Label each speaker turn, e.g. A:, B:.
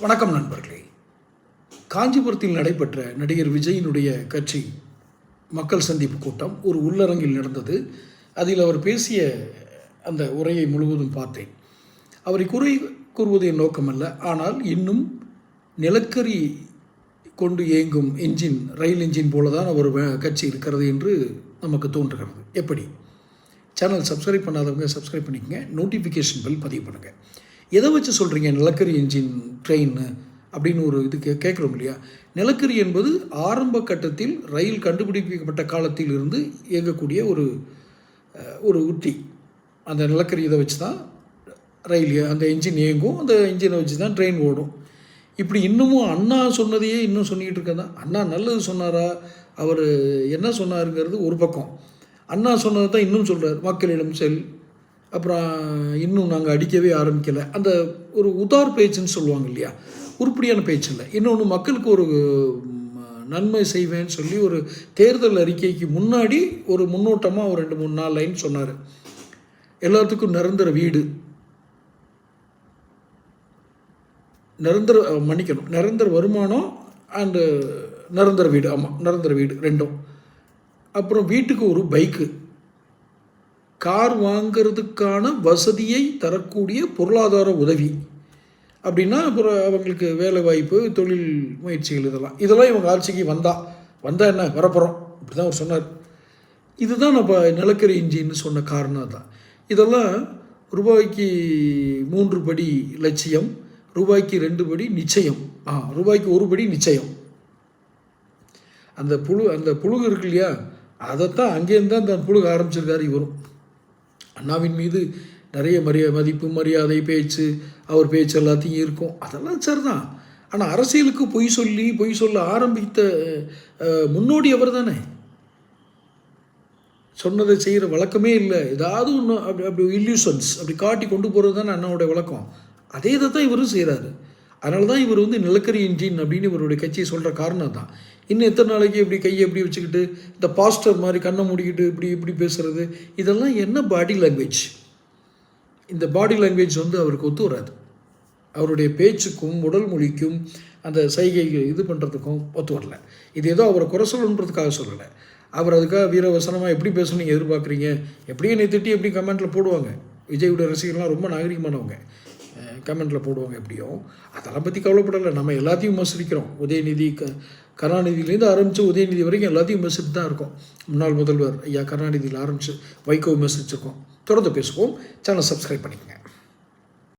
A: வணக்கம் நண்பர்களே. காஞ்சிபுரத்தில் நடைபெற்ற நடிகர் விஜயினுடைய கட்சி மக்கள் சந்திப்பு கூட்டம் ஒரு உள்ளரங்கில் நடந்தது. அதில் அவர் பேசிய அந்த உரையை முழுவதும் பார்த்தேன். அவரை குறை கூறுவது என் நோக்கமல்ல. ஆனால் இன்னும் நிலக்கரி கொண்டு இயங்கும் என்ஜின் ரயில் என்ஜின் போல தான் அவர் வ- கட்சி இருக்கிறது என்று நமக்கு தோன்றுகிறது. எப்படி? சேனல் சப்ஸ்கிரைப் பண்ணாதவங்க சப்ஸ்கிரைப் பண்ணிக்கங்க. நோட்டிஃபிகேஷன் பில் பதிவு பண்ணுங்கள் எதை வச்சு சொல்கிறீங்க நிலக்கரி என்ஜின் ட்ரெயின்னு அப்படின்னு ஒரு இது கே கேட்குறோம் இல்லையா? நிலக்கரி என்பது ஆரம்ப கட்டத்தில் ரயில் கண்டுபிடிக்கப்பட்ட காலத்தில் இருந்து இயங்கக்கூடிய ஒரு ஒரு உத்தி. அந்த நிலக்கரி இதை வச்சு தான் ரயில் அந்த என்ஜின் இயங்கும். அந்த என்ஜினை வச்சு தான் ட்ரெயின் ஓடும். இப்படி இன்னமும் அண்ணா சொன்னதையே இன்னும் சொல்லிக்கிட்டு இருக்கேன் அண்ணா நல்லது சொன்னாரா? அவர் என்ன சொன்னாருங்கிறது ஒரு பக்கம். அண்ணா சொன்னதை தான் இன்னும் சொல்கிறார் மக்களிடம் செல் அப்புறம் இன்னும் நாங்கள் அடிக்கவே ஆரம்பிக்கலை. அந்த ஒரு உதார் பேச்சுன்னு சொல்லுவாங்க இல்லையா? உருப்படியான பேச்சு இல்லை. இன்னொன்று மக்களுக்கு ஒரு நன்மை செய்வேன்னு சொல்லி ஒரு தேர்தல் அறிக்கைக்கு முன்னாடி ஒரு முன்னோட்டமாக ஒரு ரெண்டு மூணு நாலு லைன் சொன்னார். எல்லாத்துக்கும் நிரந்தர வீடு. நிரந்தர மன்னிக்கணும். நிரந்தர வருமானம் அண்டு நிரந்தர வீடு. ஆமாம் நிரந்தர வீடு ரெண்டும். அப்புறம் வீட்டுக்கு ஒரு பைக்கு. கார் வாங்கிறதுக்கான வசதியை தரக்கூடிய பொருளாதார உதவி. அப்படின்னா அப்புறம் அவங்களுக்கு வேலை வாய்ப்பு தொழில் முயற்சிகள் இதெல்லாம். இதெல்லாம் இவங்க ஆட்சிக்கு வந்தா வந்தால் என்ன வரப்போகிறோம் இப்படி தான் அவர் சொன்னார். இதுதான் நம்ம நிலக்கரி இன்ஜின்னு சொன்ன காரணம் தான் இதெல்லாம் ரூபாய்க்கு மூன்று படி லட்சியம் ரூபாய்க்கு ரெண்டு படி நிச்சயம். ஆ ரூபாய்க்கு ஒரு படி நிச்சயம். அந்த புழு அந்த புழுகு இருக்கு இல்லையா? அதைத்தான் அங்கேருந்து தான் அந்த புழுகு ஆரம்பிச்சிருக்காரு இவரும். அண்ணாவின் மீது நிறைய மரியா மதிப்பு மரியாதை பேச்சு அவர் பேச்சு எல்லாத்தையும் இருக்கும் அதெல்லாம் சரிதான். ஆனால் அரசியலுக்கு பொய் சொல்லி பொய் சொல்ல ஆரம்பித்த முன்னோடி அவர் தானே? சொன்னதை செய்கிற வழக்கமே இல்லை. ஏதாவது ஒன்று அப்படி அப்படி இல்யூஷன்ஸ் அப்படி காட்டி கொண்டு போகிறது தானே அண்ணாவுடைய வழக்கம். அதே இதை தான் இவரும் செய்கிறாரு அதனால தான் இவர் வந்து நிலக்கரி இன்ஜின் அப்படின்னு இவருடைய கட்சியை சொல்கிற காரணம் தான் இன்னும் எத்தனை நாளைக்கு இப்படி கையை எப்படி வச்சுக்கிட்டு இந்த பாஸ்டர் மாதிரி கண்ணை மூடிக்கிட்டு இப்படி இப்படி பேசுறது இதெல்லாம் என்ன பாடி லாங்குவேஜ் இந்த பாடி லாங்குவேஜ் வந்து அவருக்கு ஒத்து வராது. அவருடைய பேச்சுக்கும் உடல் மொழிக்கும் அந்த சைகைகள் இது பண்ணுறதுக்கும் ஒத்து வரல. இது ஏதோ அவரை குறை சொல்லணுன்றதுக்காக சொல்லலை. அவர் அதுக்காக வீரவசனமாக எப்படி பேசணும் நீங்கள் எதிர்பார்க்குறீங்க? எப்படியும் என்னை திட்டி எப்படி கமெண்ட்டில் போடுவாங்க? விஜயுடைய ரசிகர்லாம் ரொம்ப நாகரிகமானவங்க. கமெண்ட்டில் போடுவாங்க எப்படியும் அதெல்லாம் பற்றி கவலைப்படலை. நம்ம எல்லாத்தையும் விமர்சிக்கிறோம். உதயநிதி க கருணாநிதியிலேருந்து ஆரம்பித்து உதயநிதி வரைக்கும் எல்லாத்தையும் விமர்சித்து தான் இருக்கும். முன்னாள் முதல்வர் ஐயா கருணாநிதியில் ஆரம்பித்து வைகோ விமர்சிச்சிருக்கோம். தொடர்ந்து பேசுவோம். சேனல் சப்ஸ்கிரைப் பண்ணிக்கங்க.